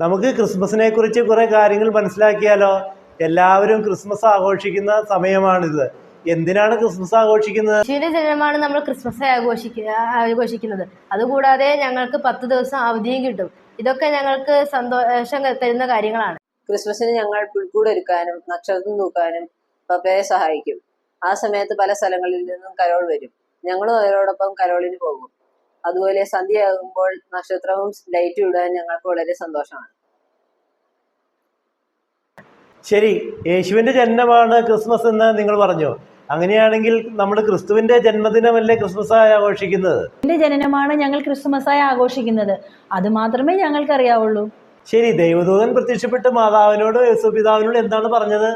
നമുക്ക് ക്രിസ്മസിനെ കുറിച്ച് കുറെ കാര്യങ്ങൾ മനസ്സിലാക്കിയാലോ? എല്ലാവരും ക്രിസ്മസ് ആഘോഷിക്കുന്ന സമയമാണിത്. എന്തിനാണ് ക്രിസ്മസ് ആഘോഷിക്കുന്നത്? യേശുവിന്റെ ജനനമാണ് നമ്മൾ ക്രിസ്മസ് ആഘോഷിക്കുക ആഘോഷിക്കുന്നത്. അതുകൂടാതെ ഞങ്ങൾക്ക് പത്ത് ദിവസം അവധിയും കിട്ടും. ഇതൊക്കെ ഞങ്ങൾക്ക് സന്തോഷം തരുന്ന കാര്യങ്ങളാണ്. ക്രിസ്മസിന് ഞങ്ങൾ പുൽക്കൂട് ഒരുക്കാനും നക്ഷത്രം നോക്കാനും പപ്പയെ സഹായിക്കും. ആ സമയത്ത് പല സ്ഥലങ്ങളിൽ നിന്നും കരോൾ വരും. ഞങ്ങളും അവരോടൊപ്പം കരോളിന് പോകും. അതുപോലെ സന്ധ്യയാകുമ്പോൾ നക്ഷത്രവും ലൈറ്റും ഇടാൻ ഞങ്ങൾക്ക് വളരെ സന്തോഷമാണ്. ശരി യേശുവിന്റെ ജന്മമാണ് ക്രിസ്മസ് എന്ന് നിങ്ങൾ പറഞ്ഞു. അങ്ങനെയാണെങ്കിൽ നമ്മൾ ക്രിസ്തുവിന്റെ ജന്മദിനമല്ലേ ക്രിസ്മസ് ആയി ആഘോഷിക്കുന്നത്? എന്റെ ജനനമാണ് ഞങ്ങൾ ക്രിസ്മസ് ആയി ആഘോഷിക്കുന്നത്. അത് മാത്രമേ ഞങ്ങൾക്ക് അറിയാവുള്ളൂ. ശരി ദൈവദൂതൻ പ്രത്യക്ഷപ്പെട്ട് മാതാവിനോട് യേശുപിതാവിനോട് എന്താണ് പറഞ്ഞത്?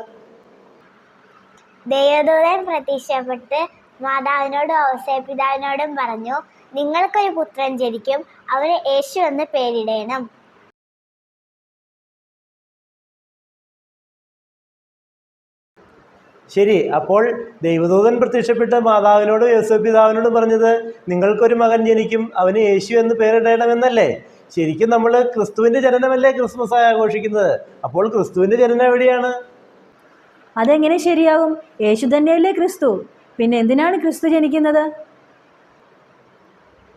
ദൈവദൂതൻ പ്രത്യക്ഷപ്പെട്ട് മാതാവിനോടും ഔസേപിതാവിനോടും പറഞ്ഞു നിങ്ങൾക്കൊരു പുത്രൻ ജനിക്കും അവന് യേശു എന്ന് പേരിടേണം. ശരി അപ്പോൾ ദൈവദൂതൻ പ്രത്യക്ഷപ്പെട്ട് മാതാവിനോടും യേശുപിതാവിനോടും പറഞ്ഞത് നിങ്ങൾക്കൊരു മകൻ ജനിക്കും അവന് യേശു എന്ന് പേരിടണമെന്നല്ലേ? ശരിക്കും നമ്മൾ ക്രിസ്തുവിന്റെ ജനനമല്ലേ ക്രിസ്മസ് ആയി ആഘോഷിക്കുന്നത്. അപ്പോൾ ക്രിസ്തുവിന്റെ ജനനം എവിടെയാണ്? അതെങ്ങനെ ശരിയാകും? യേശു തന്നെയല്ലേ ക്രിസ്തു. പിന്നെ എന്തിനാണ് ക്രിസ്തു ജനിക്കുന്നത്?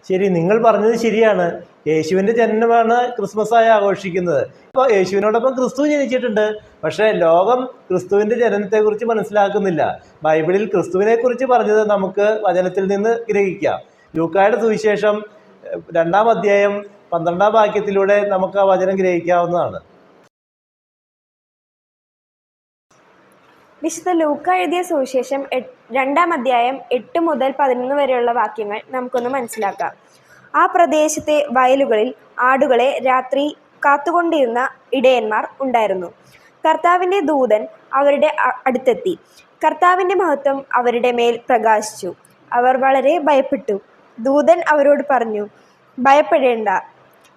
ശരി നിങ്ങൾ പറഞ്ഞത് ശരിയാണ്. യേശുവിന്റെ ജനനമാണ് ക്രിസ്മസ് ആയി ആഘോഷിക്കുന്നത്. അപ്പോൾ യേശുവിനോടൊപ്പം ക്രിസ്തു ജനിച്ചിട്ടുണ്ട്. പക്ഷേ ലോകം ക്രിസ്തുവിന്റെ ജനനത്തെക്കുറിച്ച് മനസ്സിലാക്കുന്നില്ല. ബൈബിളിൽ ക്രിസ്തുവിനെ കുറിച്ച് പറഞ്ഞത് നമുക്ക് വചനത്തിൽ നിന്ന് ഗ്രഹിക്കാം. ലൂക്കായുടെ സുവിശേഷം രണ്ടാം അധ്യായം പന്ത്രണ്ടാം വാക്യത്തിലൂടെ നമുക്ക് ആ വചനം ഗ്രഹിക്കാവുന്നതാണ്. വിശുദ്ധ ലൂക്ക എഴുതിയ സുവിശേഷം രണ്ടാം അധ്യായം എട്ട് മുതൽ പതിനൊന്ന് വരെയുള്ള വാക്യങ്ങൾ നമുക്കൊന്ന് മനസ്സിലാക്കാം. ആ പ്രദേശത്തെ വയലുകളിൽ ആടുകളെ രാത്രി കാത്തുകൊണ്ടിരുന്ന ഇടയന്മാർ ഉണ്ടായിരുന്നു. കർത്താവിന്റെ ദൂതൻ അവരുടെ അടുത്തെത്തി. കർത്താവിന്റെ മഹത്വം അവരുടെ മേൽ പ്രകാശിച്ചു. അവർ വളരെ ഭയപ്പെട്ടു. ദൂതൻ അവരോട് പറഞ്ഞു ഭയപ്പെടേണ്ട.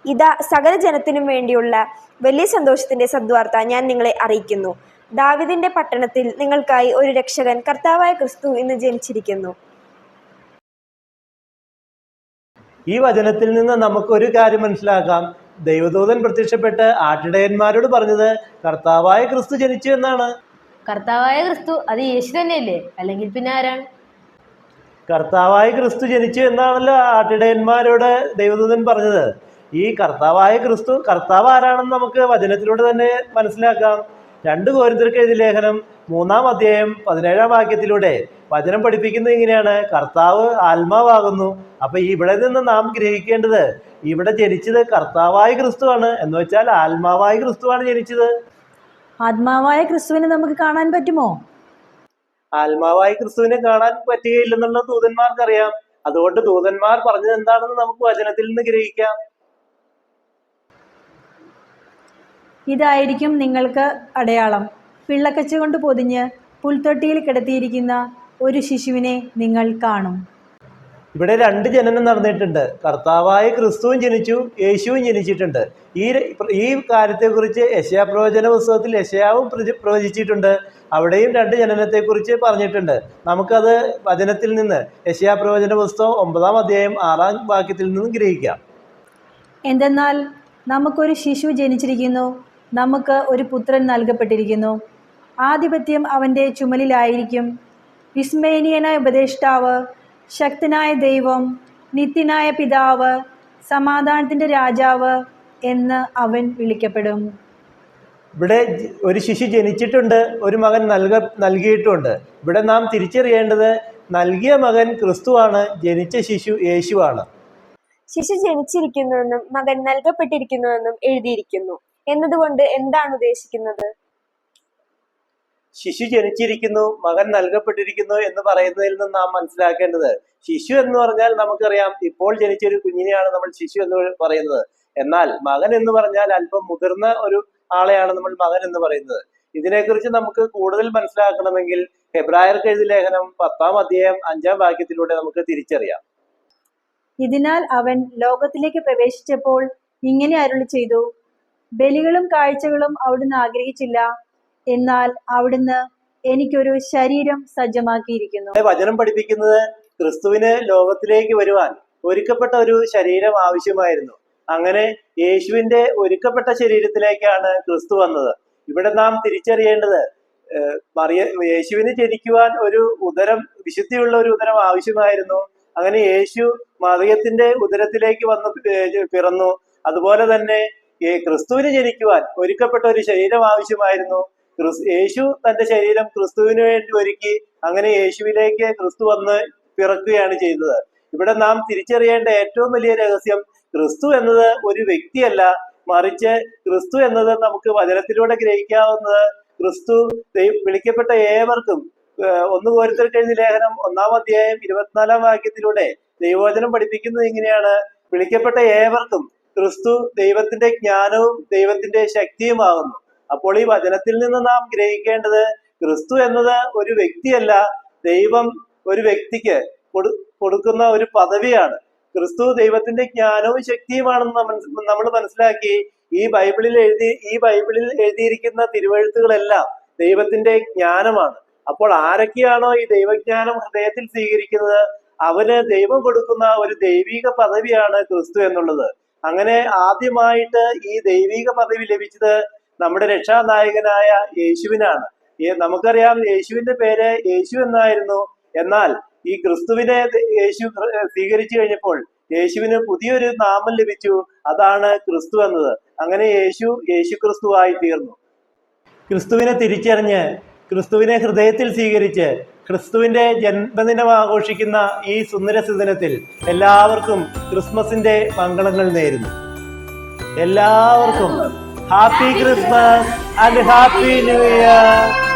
ഇതാ സകല ജനത്തിനും വേണ്ടിയുള്ള വലിയ സന്തോഷത്തിന്റെ സദ്വാർത്ത ഞാൻ നിങ്ങളെ അറിയിക്കുന്നു. ദാവിദിന്റെ പട്ടണത്തിൽ നിങ്ങൾക്കായി ഒരു രക്ഷകൻ കർത്താവായ ക്രിസ്തു ഇന്ന് ജനിച്ചിരിക്കുന്നു. ഈ വചനത്തിൽ നിന്ന് നമുക്ക് ഒരു കാര്യം മനസ്സിലാക്കാം. ദൈവദൂതൻ പ്രത്യക്ഷപ്പെട്ട് ആട്ടിടയന്മാരോട് പറഞ്ഞത് കർത്താവായ ക്രിസ്തു ജനിച്ചു എന്നാണ്. കർത്താവായ ക്രിസ്തു അത് യേശു തന്നെയല്ലേ? അല്ലെങ്കിൽ പിന്നെ ആരാണ്? കർത്താവായ ക്രിസ്തു ജനിച്ചു എന്നാണല്ലോ ആട്ടിടയന്മാരോട് ദൈവദൂതൻ പറഞ്ഞത്. ഈ കർത്താവായ ക്രിസ്തു കർത്താവ് ആരാണെന്ന് നമുക്ക് വചനത്തിലൂടെ തന്നെ മനസ്സിലാക്കാം. രണ്ട് കോരിന്തർക്ക് എഴുതിയ ലേഖനം മൂന്നാം അധ്യായം പതിനേഴാം വാക്യത്തിലൂടെ വചനം പഠിപ്പിക്കുന്നത് എങ്ങനെയാണ് കർത്താവ് ആത്മാവാകുന്നു. അപ്പൊ ഇവിടെ നിന്ന് നാം ഗ്രഹിക്കേണ്ടത് ഇവിടെ ജനിച്ചത് കർത്താവായ ക്രിസ്തുവാണ്. എന്ന് വെച്ചാൽ ആത്മാവായ ക്രിസ്തുവാണ് ജനിച്ചത്. ആത്മാവായ ക്രിസ്തുവിനെ നമുക്ക് കാണാൻ പറ്റുമോ? ആത്മാവായ ക്രിസ്തുവിനെ കാണാൻ പറ്റുകയില്ലെന്നുള്ള ദൂതന്മാർക്കറിയാം. അതുകൊണ്ട് ദൂതന്മാർ പറഞ്ഞത് എന്താണെന്ന് നമുക്ക് വചനത്തിൽ നിന്ന് ഗ്രഹിക്കാം. ഇതായിരിക്കും നിങ്ങൾക്ക് അടയാളം. പിള്ളക്കച്ച കൊണ്ട് പൊതിഞ്ഞ് പുൽത്തൊട്ടിയിൽ കിടത്തിയിരിക്കുന്ന ഒരു ശിശുവിനെ നിങ്ങൾ കാണും. ഇവിടെ രണ്ട് ജനനം നടന്നിട്ടുണ്ട്. കർത്താവായ ക്രിസ്തുവും ജനിച്ചു യേശുവും ജനിച്ചിട്ടുണ്ട്. ഈ ഈ കാര്യത്തെക്കുറിച്ച് യശയാ പ്രവചന പുസ്തകത്തിൽ യശയാവും പ്രവചിച്ചിട്ടുണ്ട്. അവിടെയും രണ്ട് ജനനത്തെക്കുറിച്ച് പറഞ്ഞിട്ടുണ്ട്. നമുക്കത് വചനത്തിൽ നിന്ന് യശയാ പ്രവചന പുസ്തകം ഒമ്പതാം അധ്യായം ആറാം വാക്യത്തിൽ നിന്നും ഗ്രഹിക്കാം. എന്തെന്നാൽ നമുക്കൊരു ശിശു ജനിച്ചിരിക്കുന്നു. നമുക്ക് ഒരു പുത്രൻ നൽകപ്പെട്ടിരിക്കുന്നു. ആധിപത്യം അവന്റെ ചുമലിലായിരിക്കും. വിസ്മയനീയനായ ഉപദേഷ്ടാവ് ശക്തനായ ദൈവം നിത്യനായ പിതാവ് സമാധാനത്തിന്റെ രാജാവ് എന്ന് അവൻ വിളിക്കപ്പെടും. ഇവിടെ ഒരു ശിശു ജനിച്ചിട്ടുണ്ട് ഒരു മകൻ നൽക നൽകിയിട്ടുണ്ട്. ഇവിടെ നാം തിരിച്ചറിയേണ്ടത് നൽകിയ മകൻ ക്രിസ്തുവാണ് ജനിച്ച ശിശു യേശുവാണ്. ശിശു ജനിച്ചിരിക്കുന്നുവെന്നും മകൻ നൽകപ്പെട്ടിരിക്കുന്നുവെന്നും എഴുതിയിരിക്കുന്നു. എന്നതുകൊണ്ട് എന്താണ് ഉദ്ദേശിക്കുന്നത്? ശിശു ജനിച്ചിരിക്കുന്നു മകൻ നൽകപ്പെട്ടിരിക്കുന്നു എന്ന് പറയുന്നതിൽ നിന്ന് നാം മനസ്സിലാക്കേണ്ടത് ശിശു എന്ന് പറഞ്ഞാൽ നമുക്കറിയാം ഇപ്പോൾ ജനിച്ച ഒരു കുഞ്ഞിനെയാണ് നമ്മൾ ശിശു എന്ന് പറയുന്നത്. എന്നാൽ മകൻ എന്ന് പറഞ്ഞാൽ അല്പം മുതിർന്ന ഒരു ആളെയാണ് നമ്മൾ മകൻ എന്ന് പറയുന്നത്. ഇതിനെക്കുറിച്ച് നമുക്ക് കൂടുതൽ മനസ്സിലാക്കണമെങ്കിൽ ഹെബ്രായർക്ക് എഴുതി ലേഖനം പത്താം അധ്യായം അഞ്ചാം വാക്യത്തിലൂടെ നമുക്ക് തിരിച്ചറിയാം. ഇതിനാൽ അവൻ ലോകത്തിലേക്ക് പ്രവേശിച്ചപ്പോൾ ഇങ്ങനെ അരുളി ചെയ്തു ബലികളും കാഴ്ചകളും അവിടുന്ന് ആഗ്രഹിച്ചില്ല. എന്നാൽ അവിടുന്ന് എനിക്കൊരു ശരീരം സജ്ജമാക്കിയിരിക്കുന്നു. വചനം പഠിപ്പിക്കുന്നത് ക്രിസ്തുവിന് ലോകത്തിലേക്ക് വരുവാൻ ഒരുക്കപ്പെട്ട ഒരു ശരീരം ആവശ്യമായിരുന്നു. അങ്ങനെ യേശുവിന്റെ ഒരുക്കപ്പെട്ട ശരീരത്തിലേക്കാണ് ക്രിസ്തു വന്നത്. ഇവിടെ നാം തിരിച്ചറിയേണ്ടത് യേശുവിന് ജനിക്കുവാൻ ഒരു ഉദരം വിശുദ്ധിയുള്ള ഒരു ഉദരം ആവശ്യമായിരുന്നു. അങ്ങനെ യേശു മറിയത്തിന്റെ ഉദരത്തിലേക്ക് വന്ന് പിറന്നു. അതുപോലെ തന്നെ ഈ ക്രിസ്തുവിന് ജനിക്കുവാൻ ഒരുക്കപ്പെട്ട ഒരു ശരീരം ആവശ്യമായിരുന്നു. യേശു തന്റെ ശരീരം ക്രിസ്തുവിന് വേണ്ടി ഒരുക്കി അങ്ങനെ യേശുവിലേക്ക് ക്രിസ്തു വന്ന് പിറക്കുകയാണ് ചെയ്തത്. ഇവിടെ നാം തിരിച്ചറിയേണ്ട ഏറ്റവും വലിയ രഹസ്യം ക്രിസ്തു എന്നത് ഒരു വ്യക്തിയല്ല. മറിച്ച് ക്രിസ്തു എന്നത് നമുക്ക് വചനത്തിലൂടെ ഗ്രഹിക്കാവുന്നത് ക്രിസ്തു വിളിക്കപ്പെട്ട ഏവർക്കും ഒന്ന് കോരുത്തൽ കഴിഞ്ഞ ലേഖനം ഒന്നാം അധ്യായം ഇരുപത്തിനാലാം വാക്യത്തിലൂടെ ദൈവവചനം പഠിപ്പിക്കുന്നത് ഇങ്ങനെയാണ്. വിളിക്കപ്പെട്ട ഏവർക്കും ക്രിസ്തു ദൈവത്തിന്റെ ജ്ഞാനവും ദൈവത്തിന്റെ ശക്തിയുമാകുന്നു അപ്പോൾ ഈ വചനത്തിൽ നിന്ന് നാം ഗ്രഹിക്കേണ്ടത് ക്രിസ്തു എന്നത് ഒരു വ്യക്തിയല്ല ദൈവം ഒരു വ്യക്തിക്ക് കൊടു- കൊടുക്കുന്ന ഒരു പദവിയാണ്. ക്രിസ്തു ദൈവത്തിന്റെ ജ്ഞാനവും ശക്തിയുമാണെന്ന് നമ്മൾ മനസ്സിലാക്കി ഈ ബൈബിളിൽ എഴുതി ഈ ബൈബിളിൽ എഴുതിയിരിക്കുന്ന തിരുവഴുത്തുകളെല്ലാം ദൈവത്തിന്റെ ജ്ഞാനമാണ്. അപ്പോൾ ആരൊക്കെയാണോ ഈ ദൈവജ്ഞാനം ഹൃദയത്തിൽ സ്വീകരിക്കുന്നത്? അവന് ദൈവം കൊടുക്കുന്ന ഒരു ദൈവിക പദവിയാണ് ക്രിസ്തു എന്നുള്ളത്. അങ്ങനെ ആദ്യമായിട്ട് ഈ ദൈവിക പദവി ലഭിച്ചത് നമ്മുടെ രക്ഷാനായകനായ യേശുവിനാണ്. നമുക്കറിയാം യേശുവിന്റെ പേര് യേശു എന്നായിരുന്നു. എന്നാൽ ഈ ക്രിസ്തുവിനെ യേശു സ്വീകരിച്ചു കഴിഞ്ഞപ്പോൾ യേശുവിന് പുതിയൊരു നാമം ലഭിച്ചു. അതാണ് ക്രിസ്തു എന്നത്. അങ്ങനെ യേശു യേശു ക്രിസ്തുവായി തീർന്നു. ക്രിസ്തുവിനെ തിരിച്ചറിഞ്ഞ് ക്രിസ്തുവിനെ ഹൃദയത്തിൽ സ്വീകരിച്ച് ക്രിസ്തുവിന്റെ ജന്മദിനം ആഘോഷിക്കുന്ന ഈ സുന്ദര സുദിനത്തിൽ എല്ലാവർക്കും ക്രിസ്മസിന്റെ മംഗളങ്ങൾ നേരുന്നു. എല്ലാവർക്കും happy Christmas and happy new year.